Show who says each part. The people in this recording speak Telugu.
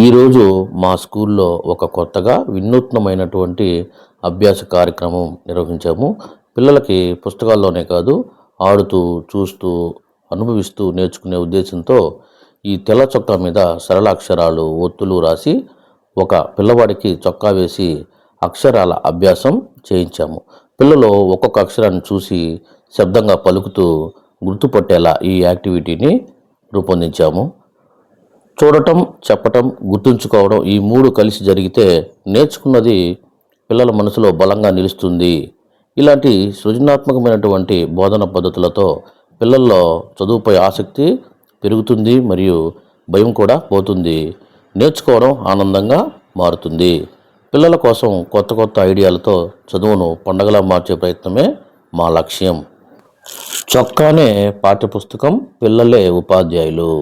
Speaker 1: ఈరోజు మా స్కూల్లో ఒక కొత్తగా వినూత్నమైనటువంటి అభ్యాస కార్యక్రమం నిర్వహించాము. పిల్లలకి పుస్తకాల్లోనే కాదు ఆడుతూ చూస్తూ అనుభవిస్తూ నేర్చుకునే ఉద్దేశంతో ఈ తెల్ల చొక్కా మీద సరళ అక్షరాలు ఒత్తులు రాసి ఒక పిల్లవాడికి చొక్కా వేసి అక్షరాల అభ్యాసం చేయించాము. పిల్లలు ఒక్కొక్క అక్షరాన్ని చూసి శబ్దంగా పలుకుతూ గుర్తుపట్టేలా ఈ యాక్టివిటీని రూపొందించాము. చూడటం చెప్పటం గుర్తుంచుకోవడం ఈ మూడు కలిసి జరిగితే నేర్చుకున్నది పిల్లల మనసులో బలంగా నిలుస్తుంది. ఇలాంటి సృజనాత్మకమైనటువంటి బోధన పద్ధతులతో పిల్లల్లో చదువుపై ఆసక్తి పెరుగుతుంది మరియు భయం కూడా పోతుంది. నేర్చుకోవడం ఆనందంగా మారుతుంది. పిల్లల కోసం కొత్త కొత్త ఐడియాలతో చదువును పండగలా మార్చే ప్రయత్నమే మా లక్ష్యం. చొక్కానే పాఠ్యపుస్తకం పిల్లలే ఉపాధ్యాయులు.